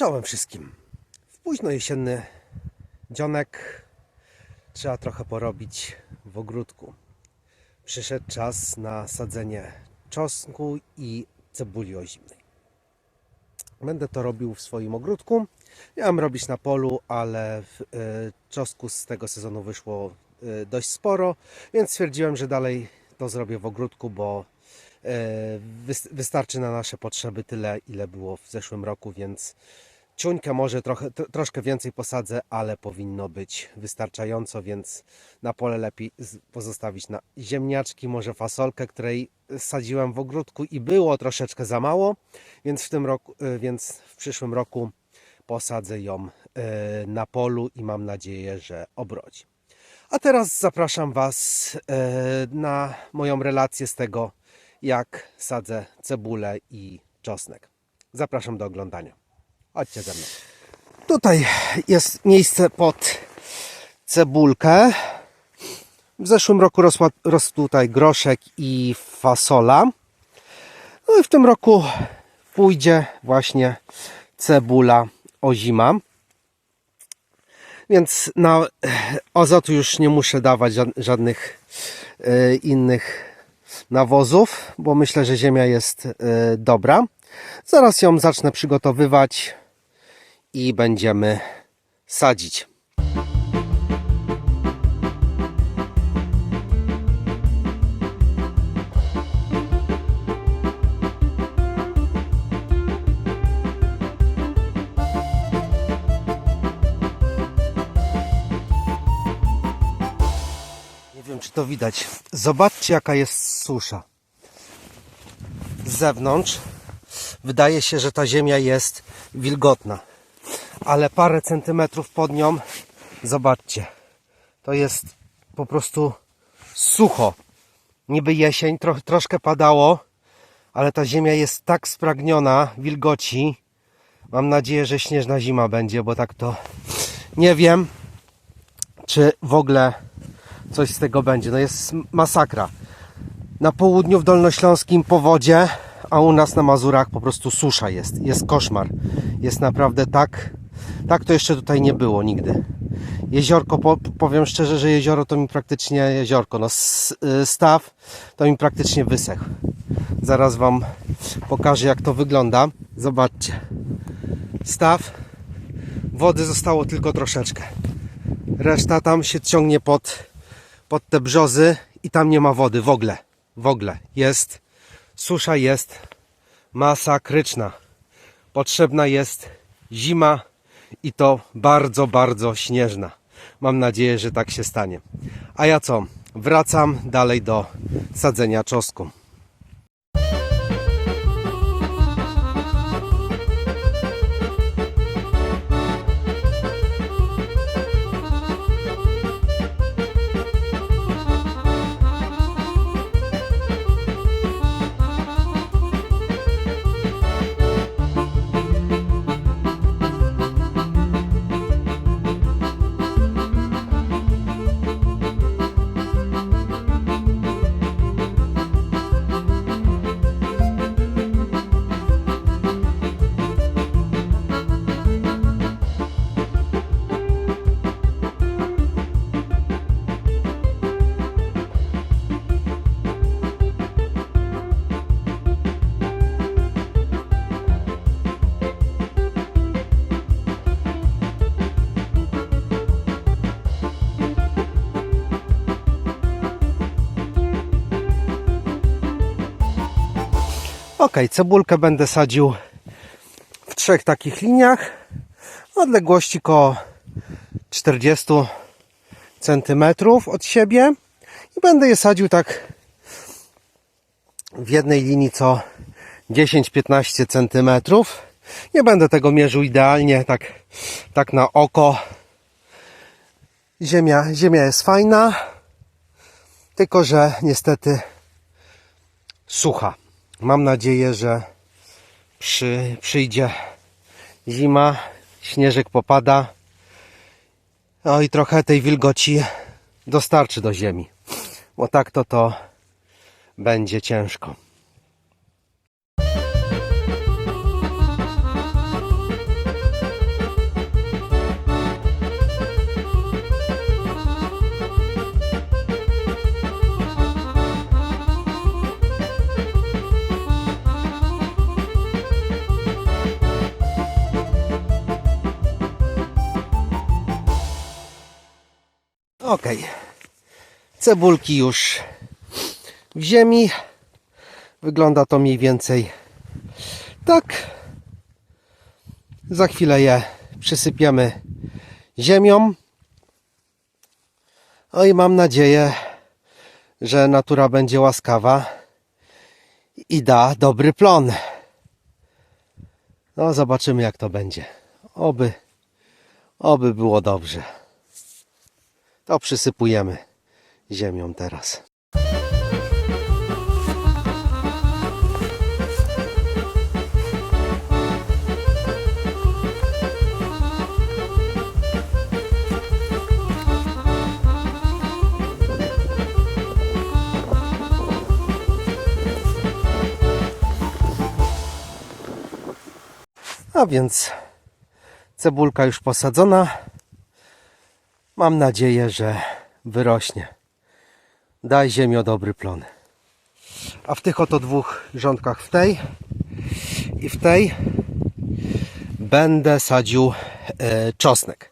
Czołem wszystkim. W późno jesienny dzionek trzeba trochę porobić w ogródku. Przyszedł czas na sadzenie czosnku i cebuli ozimnej. Będę to robił w swoim ogródku. Miałem robić na polu, ale w, e, czosnku z tego sezonu wyszło e, dość sporo, więc stwierdziłem, że dalej to zrobię w ogródku, bo e, wys- wystarczy na nasze potrzeby tyle, ile było w zeszłym roku, więc ciuńkę może trochę, tro, troszkę więcej posadzę, ale powinno być wystarczająco, więc na pole lepiej pozostawić na ziemniaczki, może fasolkę, której sadziłem w ogródku i było troszeczkę za mało, więc w tym roku, e, więc w przyszłym roku posadzę ją e, na polu i mam nadzieję, że obrodzi. A teraz zapraszam Was e, na moją relację z tego, jak sadzę cebulę i czosnek. Zapraszam do oglądania. Chodźcie ze mną. Tutaj jest miejsce pod cebulkę. W zeszłym roku rosła, rosł tutaj groszek i fasola. No i w tym roku pójdzie właśnie cebula ozima. Więc na azotu już nie muszę dawać ża- żadnych e, innych nawozów, bo myślę, że ziemia jest e, dobra. Zaraz ją zacznę przygotowywać i będziemy sadzić. Nie wiem, czy to widać. Zobaczcie, jaka jest susza. Z zewnątrz wydaje się, że ta ziemia jest wilgotna, ale parę centymetrów pod nią, zobaczcie, to jest po prostu sucho. Niby jesień, tro, troszkę padało, ale ta ziemia jest tak spragniona wilgoci. Mam nadzieję, że śnieżna zima będzie, bo tak to nie wiem, czy w ogóle coś z tego będzie. No jest masakra. Na południu w Dolnośląskim powodzie, a u nas na Mazurach po prostu susza jest. Jest koszmar. Jest naprawdę tak, tak to jeszcze tutaj nie było nigdy. Jeziorko, po, powiem szczerze, że jezioro to mi praktycznie jeziorko. No y, staw to mi praktycznie wysechł. Zaraz Wam pokażę jak to wygląda. Zobaczcie. Staw. Wody zostało tylko troszeczkę. Reszta tam się ciągnie pod, pod te brzozy i tam nie ma wody w ogóle. W ogóle. Jest, susza jest masakryczna. Potrzebna jest zima i to bardzo, bardzo śnieżna. Mam nadzieję, że tak się stanie. A ja co? Wracam dalej do sadzenia czosnku. Ok, cebulkę będę sadził w trzech takich liniach. Odległości koło 40 cm od siebie. I będę je sadził tak w jednej linii co 10-15 cm. Nie będę tego mierzył idealnie, tak, tak na oko. Ziemia, ziemia jest fajna, tylko że niestety sucha. Mam nadzieję, że przy, przyjdzie zima, śnieżek popada, no i trochę tej wilgoci dostarczy do ziemi, bo tak to to będzie ciężko. Ok. Cebulki już w ziemi. Wygląda to mniej więcej tak. Za chwilę je przysypiemy ziemią. No i mam nadzieję, że natura będzie łaskawa i da dobry plon. No, zobaczymy jak to będzie. Oby, oby było dobrze. To przysypujemy ziemią teraz. A więc cebulka już posadzona. Mam nadzieję, że wyrośnie. Daj ziemio dobry plon. A w tych oto dwóch rządkach, w tej i w tej, będę sadził e, czosnek.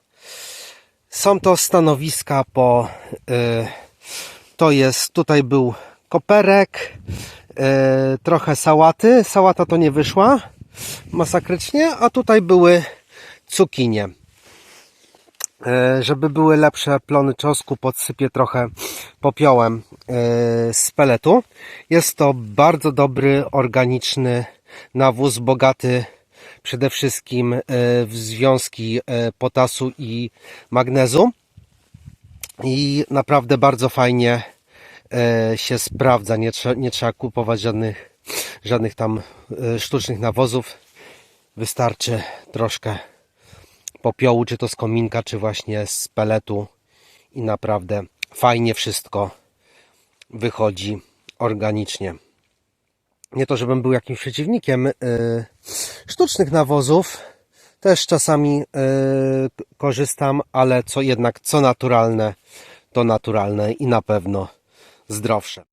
Są to stanowiska po. E, to jest, tutaj był koperek, e, trochę sałaty. Sałata to nie wyszła masakrycznie, a tutaj były cukinie. E, Żeby były lepsze plony czosnku, podsypię trochę popiołem e, z peletu. Jest to bardzo dobry, organiczny nawóz, bogaty przede wszystkim e, w związki potasu i magnezu. I naprawdę bardzo fajnie się sprawdza. Nie, trze- nie trzeba kupować żadnych, żadnych tam sztucznych nawozów. Wystarczy troszkę popiołu, czy to z kominka, czy właśnie z peletu i naprawdę fajnie wszystko wychodzi organicznie. Nie to, żebym był jakimś przeciwnikiem y, sztucznych nawozów, też czasami y, korzystam, ale co jednak co naturalne, to naturalne i na pewno zdrowsze.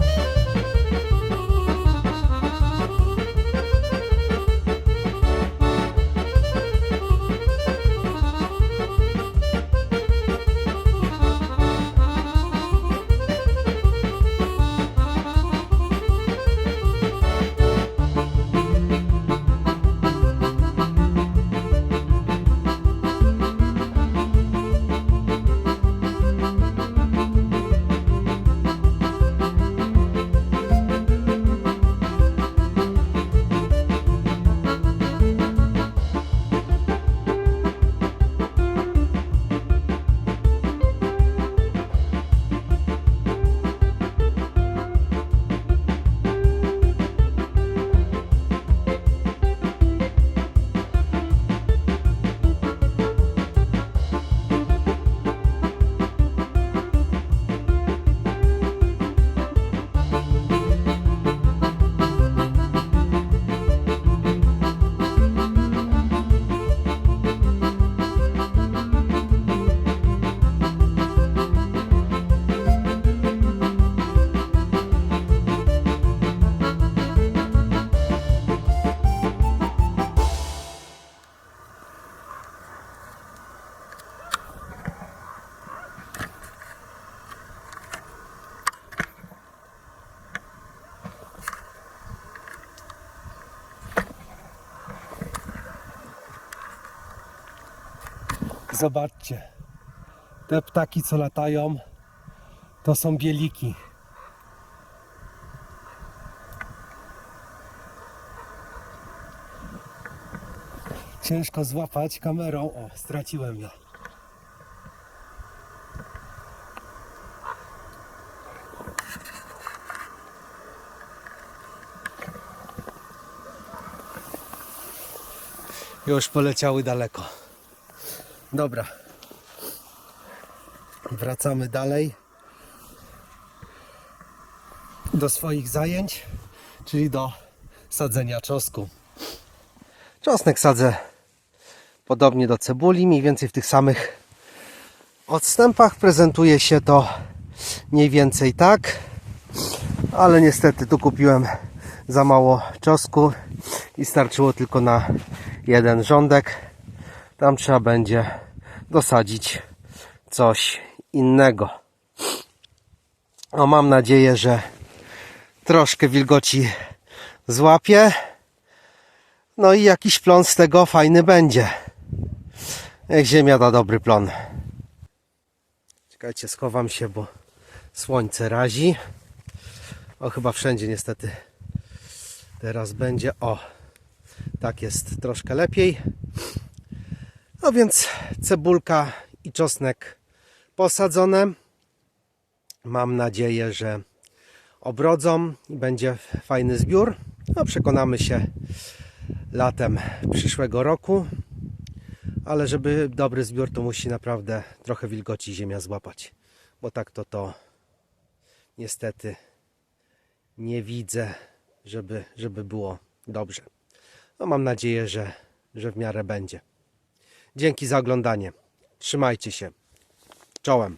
Zobaczcie, te ptaki co latają, to są bieliki. Ciężko złapać kamerą. O, straciłem ją. Już poleciały daleko. Dobra. Wracamy dalej do swoich zajęć, czyli do sadzenia czosnku. Czosnek sadzę podobnie do cebuli, mniej więcej w tych samych odstępach. Prezentuje się to mniej więcej tak, ale niestety tu kupiłem za mało czosnku i starczyło tylko na jeden rządek. Tam trzeba będzie dosadzić coś innego. O, mam nadzieję, że troszkę wilgoci złapie. No i jakiś plon z tego fajny będzie. Jak ziemia da dobry plon. Czekajcie, schowam się, bo słońce razi. O, chyba wszędzie niestety teraz będzie. O, tak jest troszkę lepiej. No więc cebulka i czosnek posadzone. Mam nadzieję, że obrodzą i będzie fajny zbiór. No, przekonamy się latem przyszłego roku. Ale żeby dobry zbiór, to musi naprawdę trochę wilgoci ziemia złapać. Bo tak to to niestety nie widzę, żeby, żeby było dobrze. No mam nadzieję, że, że w miarę będzie. Dzięki za oglądanie. Trzymajcie się. Czołem.